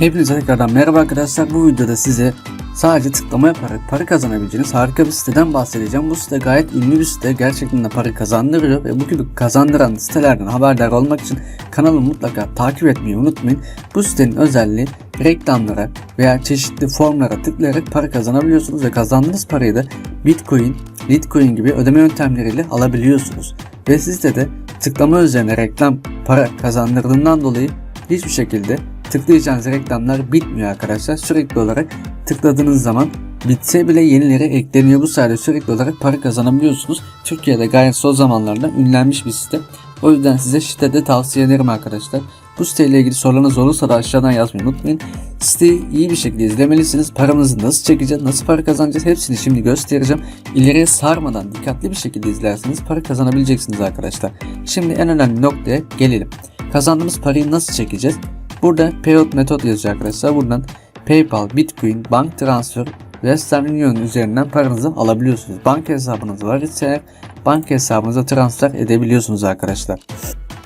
Hepinize tekrardan merhaba arkadaşlar. Bu videoda size sadece tıklama yaparak para kazanabileceğiniz harika bir siteden bahsedeceğim. Bu site gayet ünlü bir site. Gerçekten de para kazandırıyor ve bu gibi kazandıran sitelerden haberdar olmak için kanalı mutlaka takip etmeyi unutmayın. Bu sitenin özelliği reklamlara veya çeşitli formlara tıklayarak para kazanabiliyorsunuz ve kazandığınız parayı da Bitcoin, Litecoin gibi ödeme yöntemleriyle alabiliyorsunuz. Ve sizde de tıklama üzerine reklam para kazandırdığından dolayı hiçbir şekilde tıklayacağınız reklamlar bitmiyor arkadaşlar. Sürekli olarak tıkladığınız zaman bitse bile yenileri ekleniyor. Bu sayede sürekli olarak para kazanabiliyorsunuz. Türkiye'de gayet son zamanlarda ünlenmiş bir site. O yüzden size şiddete tavsiye ederim arkadaşlar. Bu siteyle ilgili sorularınız olursa da aşağıdan yazmayı unutmayın. Siteyi iyi bir şekilde izlemelisiniz. Paramızı nasıl çekeceğiz, nasıl para kazanacağız hepsini şimdi göstereceğim. İleriye sarmadan dikkatli bir şekilde izlerseniz para kazanabileceksiniz arkadaşlar. Şimdi en önemli noktaya gelelim. Kazandığımız parayı nasıl çekeceğiz? Burada payout metot yazıyor arkadaşlar. Buradan PayPal, Bitcoin, bank transfer, Western Union üzerinden paranızı alabiliyorsunuz. Banka hesabınız var ise banka hesabınıza transfer edebiliyorsunuz arkadaşlar.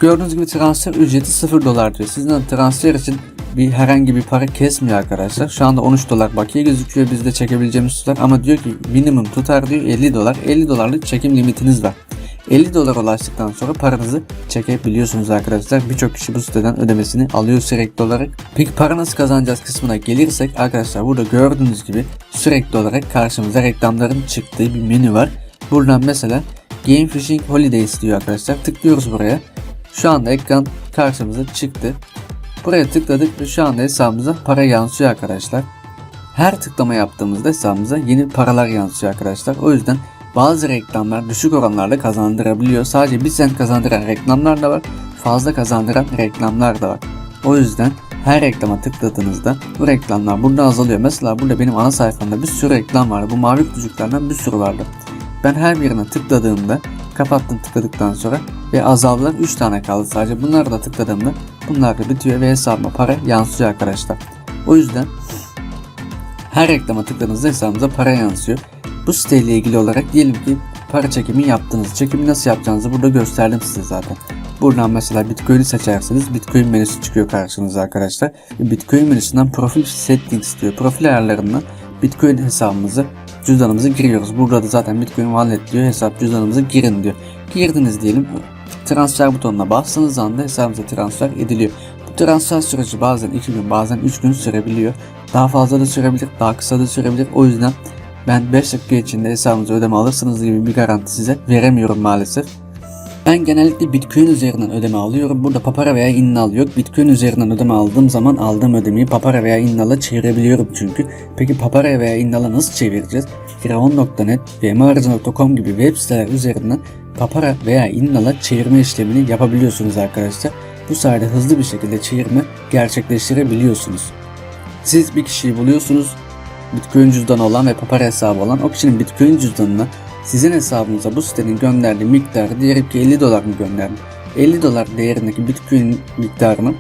Gördüğünüz gibi transfer ücreti 0 dolar diyor. Sizden transfer için bir herhangi bir para kesmiyor arkadaşlar. Şu anda 13 dolar bakiye gözüküyor bizde çekebileceğimiz tutar ama diyor ki minimum tutar diyor 50 dolar. 50 dolarlık çekim limitiniz var. 50 dolar ulaştıktan sonra paranızı çekebiliyorsunuz arkadaşlar. Birçok kişi bu siteden ödemesini alıyor sürekli olarak. Peki para nasıl kazanacağız kısmına gelirsek arkadaşlar burada gördüğünüz gibi sürekli olarak karşımıza reklamların çıktığı bir menü var. Buradan mesela Game Fishing Holidays diyor arkadaşlar. Tıklıyoruz buraya. Şu anda ekran karşımıza çıktı. Buraya tıkladık ve şu anda hesabımıza para yansıyor arkadaşlar. Her tıklama yaptığımızda hesabımıza yeni paralar yansıyor arkadaşlar. O yüzden bazı reklamlar düşük oranlarla kazandırabiliyor. Sadece bir sent kazandıran reklamlar da var. Fazla kazandıran reklamlar da var. O yüzden her reklama tıkladığınızda bu reklamlar burada azalıyor. Mesela burada benim ana sayfamda bir sürü reklam vardı. Bu mavi kutucuklardan bir sürü vardı. Ben her birine tıkladığımda kapattım tıkladıktan sonra ve azaldılar 3 tane kaldı sadece. Bunları da tıkladığımda bunlar da bitiyor ve hesabıma para yansıyor arkadaşlar. O yüzden her reklama tıkladığınızda hesabınıza para yansıyor. Bu siteyle ilgili olarak diyelim ki para çekimi yaptınız. Çekimi nasıl yapacağınızı burada gösterdim size zaten. Buradan mesela Bitcoin'i seçerseniz Bitcoin menüsü çıkıyor karşınıza arkadaşlar. Bitcoin menüsünden profil settings diyor. Profil ayarlarından Bitcoin hesabımızı cüzdanımızı giriyoruz. Burada da zaten Bitcoin wallet diyor. Hesap cüzdanımızı girin diyor. Girdiniz diyelim. Transfer butonuna bastığınız anda hesabınıza transfer ediliyor. Bu transfer süreci bazen 2 gün bazen 3 gün sürebiliyor. Daha fazla da sürebilir, daha kısa da sürebilir. O yüzden ben 5 dakika içinde hesabınıza ödeme alırsınız gibi bir garanti size veremiyorum maalesef. Ben genellikle Bitcoin üzerinden ödeme alıyorum. Burada Papara veya Innal yok. Bitcoin üzerinden ödeme aldığım zaman aldığım ödemeyi Papara veya Innal'a çevirebiliyorum çünkü. Peki Papara veya Innal'a nasıl çevireceğiz? Firavun.net, vmaracı.com gibi web siteler üzerinden Papara veya Innal'a çevirme işlemini yapabiliyorsunuz arkadaşlar. Bu sayede hızlı bir şekilde çevirme gerçekleştirebiliyorsunuz. Siz bir kişiyi buluyorsunuz, Bitcoin cüzdanı olan ve Papara hesabı olan o kişinin Bitcoin cüzdanına sizin hesabınıza bu sitenin gönderdiği miktarı diyelim ki 50 dolar mı gönderdi? 50 dolar değerindeki Bitcoin miktarını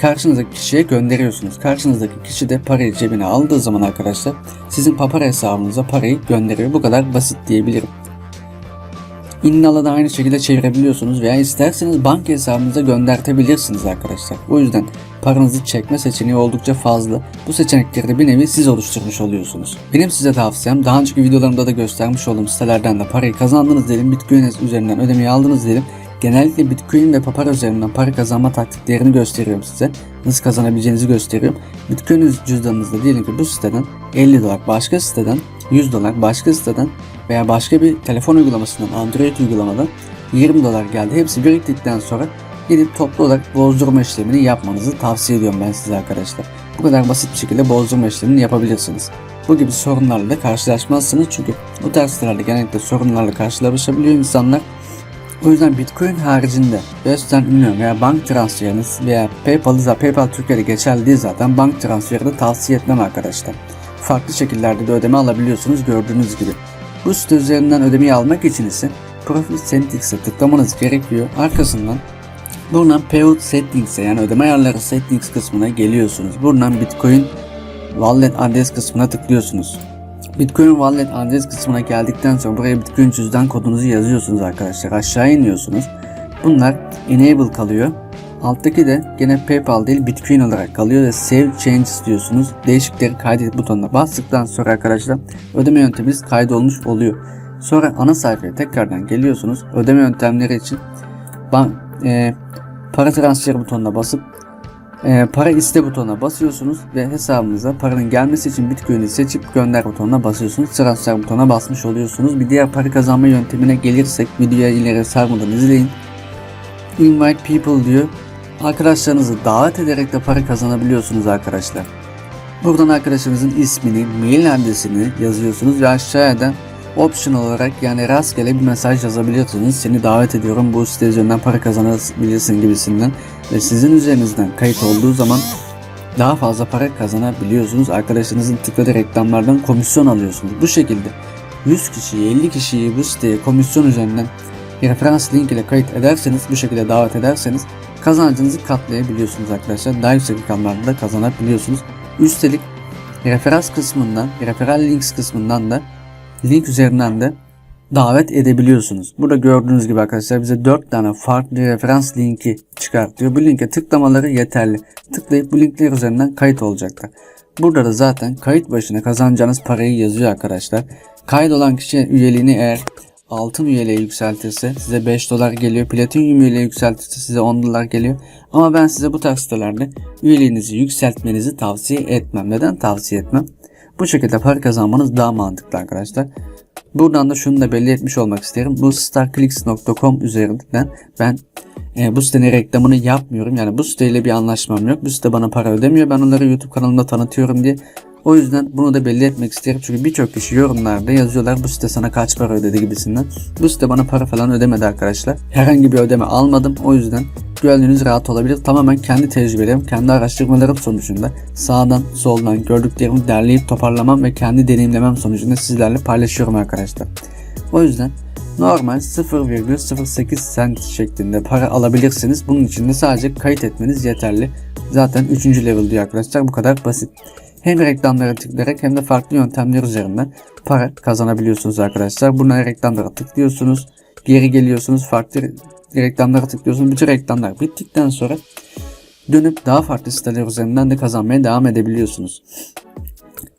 karşınızdaki kişiye gönderiyorsunuz. Karşınızdaki kişi de parayı cebine aldığı zaman arkadaşlar sizin Papara hesabınıza parayı gönderiyor. Bu kadar basit diyebilirim. Innal'a da aynı şekilde çevirebiliyorsunuz veya isterseniz banka hesabınıza göndertebilirsiniz arkadaşlar. O yüzden paranızı çekme seçeneği oldukça fazla. Bu seçenekleri de bir nevi siz oluşturmuş oluyorsunuz. Benim size tavsiyem daha önceki videolarımda da göstermiş olduğum sitelerden de parayı kazandınız diyelim. Bitcoin üzerinden ödemeyi aldınız diyelim. Genellikle Bitcoin ve Papara üzerinden para kazanma taktiklerini gösteriyorum size. Nasıl kazanabileceğinizi gösteriyorum. Bitcoin cüzdanınızda diyelim ki bu siteden 50 dolar, başka siteden 100 dolar, başka siteden veya başka bir telefon uygulamasından, Android uygulamadan 20 dolar geldi. Hepsi biriktikten sonra gidip toplu olarak bozdurma işlemini yapmanızı tavsiye ediyorum ben size arkadaşlar. Bu kadar basit bir şekilde bozdurma işlemini yapabilirsiniz. Bu gibi sorunlarla da karşılaşmazsınız çünkü bu tarz sitelerde genellikle sorunlarla karşılaşabiliyor insanlar. O yüzden Bitcoin haricinde Western Union veya bank transferiniz veya PayPal'ı PayPal Türkiye'de geçerli değil zaten bank transferi de tavsiye etmem arkadaşlar. Farklı şekillerde de ödeme alabiliyorsunuz gördüğünüz gibi. Bu site üzerinden ödemeyi almak için ise Profil Settings'e tıklamanız gerekiyor. Arkasından buradan Payout Settings'e yani ödeme ayarları Settings kısmına geliyorsunuz. Buradan Bitcoin Wallet adres kısmına tıklıyorsunuz. Bitcoin Wallet adres kısmına geldikten sonra buraya Bitcoin cüzdan kodunuzu yazıyorsunuz arkadaşlar. Aşağı iniyorsunuz. Bunlar enable kalıyor. Alttaki de gene PayPal değil Bitcoin olarak kalıyor ve Save Changes diyorsunuz. Değişiklikleri kaydet butonuna bastıktan sonra arkadaşlar ödeme yönteminiz kaydolmuş oluyor. Sonra ana sayfaya tekrardan geliyorsunuz. Ödeme yöntemleri için ban, e, para transferi butonuna basıp e, para iste butonuna basıyorsunuz ve hesabınıza paranın gelmesi için Bitcoin'i seçip gönder butonuna basıyorsunuz. Transfer butonuna basmış oluyorsunuz. Bir diğer para kazanma yöntemine gelirsek videoya ileri sarmadan izleyin. Invite people diyor. Arkadaşlarınızı davet ederek de para kazanabiliyorsunuz arkadaşlar. Buradan arkadaşınızın ismini, mail adresini yazıyorsunuz ve aşağıya da option olarak yani rastgele bir mesaj yazabiliyorsunuz. Seni davet ediyorum bu site üzerinden para kazanabilirsin gibisinden ve sizin üzerinizden kayıt olduğu zaman daha fazla para kazanabiliyorsunuz. Arkadaşınızın tıkladığı reklamlardan komisyon alıyorsunuz. Bu şekilde 100 kişiyi 50 kişiyi bu siteye komisyon üzerinden referans link ile kayıt ederseniz bu şekilde davet ederseniz kazancınızı katlayabiliyorsunuz arkadaşlar. Daha yüksek rakamlarda da kazanabiliyorsunuz. Üstelik referans kısmından, referral links kısmından da link üzerinden de davet edebiliyorsunuz. Burada gördüğünüz gibi arkadaşlar bize 4 tane farklı referans linki çıkartıyor. Bu linke tıklamaları yeterli. Tıklayıp bu linkler üzerinden kayıt olacaklar. Burada da zaten kayıt başına kazanacağınız parayı yazıyor arkadaşlar. Kayıt olan kişi üyeliğini eğer altın üyeliğe yükseltirse size 5 dolar geliyor. Platinum üyeliğe yükseltirse size 10 dolar geliyor. Ama ben size bu tarz sitelerde üyeliğinizi yükseltmenizi tavsiye etmem. Neden tavsiye etmem? Bu şekilde para kazanmanız daha mantıklı arkadaşlar. Buradan da şunu da belli etmiş olmak isterim. Bu starclicks.com üzerinden ben e, bu sitenin reklamını yapmıyorum. Yani bu siteyle bir anlaşmam yok. Bu site bana para ödemiyor. Ben onları YouTube kanalımda tanıtıyorum diye. O yüzden bunu da belli etmek isterim. Çünkü birçok kişi yorumlarda yazıyorlar bu site sana kaç para ödedi gibisinden. Bu site bana para falan ödemedi arkadaşlar. Herhangi bir ödeme almadım. O yüzden gönlünüz rahat olabilir. Tamamen kendi tecrübelerim, kendi araştırmalarım sonucunda sağdan soldan gördüklerimi derleyip toparlamam ve kendi deneyimlemem sonucunda sizlerle paylaşıyorum arkadaşlar. O yüzden normal 0,08 cent şeklinde para alabilirsiniz. Bunun için de sadece kayıt etmeniz yeterli. Zaten 3. level diyor arkadaşlar. Bu kadar basit. Hem reklamlara tıklayarak hem de farklı yöntemler üzerinden para kazanabiliyorsunuz arkadaşlar. Buna reklamlara tıklıyorsunuz. Geri geliyorsunuz. Farklı reklamlara tıklıyorsunuz. Bütün reklamlar bittikten sonra dönüp daha farklı siteler üzerinden de kazanmaya devam edebiliyorsunuz.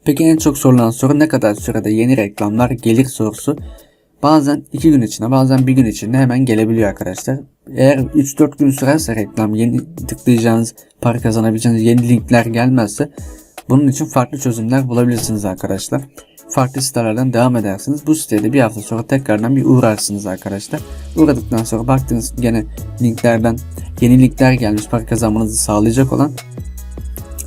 Peki en çok sorulan soru ne kadar sürede yeni reklamlar gelir sorusu. Bazen 2 gün içinde bazen 1 gün içinde hemen gelebiliyor arkadaşlar. Eğer 3-4 gün sürerse reklam yeni tıklayacağınız para kazanabileceğiniz yeni linkler gelmezse bunun için farklı çözümler bulabilirsiniz arkadaşlar. Farklı sitelerden devam edersiniz. Bu siteye de bir hafta sonra tekrardan bir uğrarsınız arkadaşlar. Uğradıktan sonra baktığınız gene linklerden yeni linkler gelmiş para kazanmanızı sağlayacak olan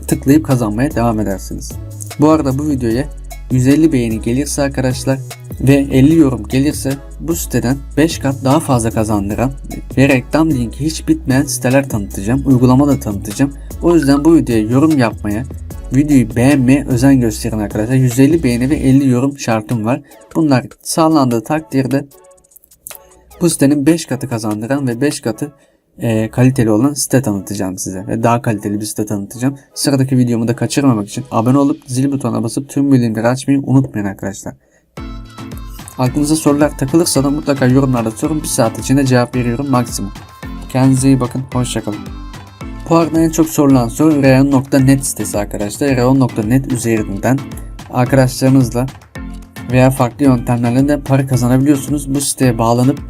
tıklayıp kazanmaya devam edersiniz. Bu arada bu videoya 150 beğeni gelirse arkadaşlar ve 50 yorum gelirse bu siteden 5 kat daha fazla kazandıran ve reklam linki hiç bitmeyen siteler tanıtacağım. Uygulama da tanıtacağım. O yüzden bu videoya yorum yapmaya, videoyu beğenmeye özen gösterin arkadaşlar. 150 beğeni ve 50 yorum şartım var. Bunlar sağlandığı takdirde bu sitenin 5 katı kazandıran ve 5 katı e, kaliteli olan site tanıtacağım size. Ve daha kaliteli bir site tanıtacağım. Sıradaki videomu da kaçırmamak için abone olup zil butonuna basıp tüm bildirimleri açmayı unutmayın arkadaşlar. Aklınıza sorular takılırsa da mutlaka yorumlarda sorun. Bir saat içinde cevap veriyorum maksimum. Kendinize iyi bakın. Hoşçakalın. Bu arada en çok sorulan soru reon.net sitesi arkadaşlar. reon.net üzerinden arkadaşlarınızla veya farklı yöntemlerle de para kazanabiliyorsunuz. Bu siteye bağlanıp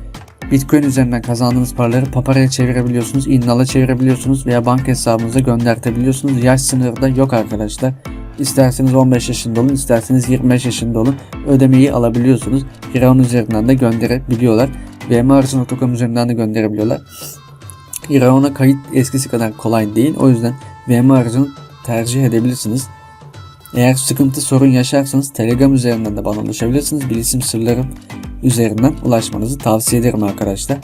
Bitcoin üzerinden kazandığınız paraları paparaya çevirebiliyorsunuz, innala çevirebiliyorsunuz veya banka hesabınıza göndertebiliyorsunuz. Yaş sınırı da yok arkadaşlar. İsterseniz 15 yaşında olun, isterseniz 25 yaşında olun. Ödemeyi alabiliyorsunuz. Firavun üzerinden de gönderebiliyorlar. VMArjun.com üzerinden de gönderebiliyorlar. Firavun'a kayıt eskisi kadar kolay değil. O yüzden VMArjun tercih edebilirsiniz. Eğer sıkıntı sorun yaşarsanız Telegram üzerinden de bana ulaşabilirsiniz. Bilişim sırlarım üzerinden ulaşmanızı tavsiye ederim arkadaşlar.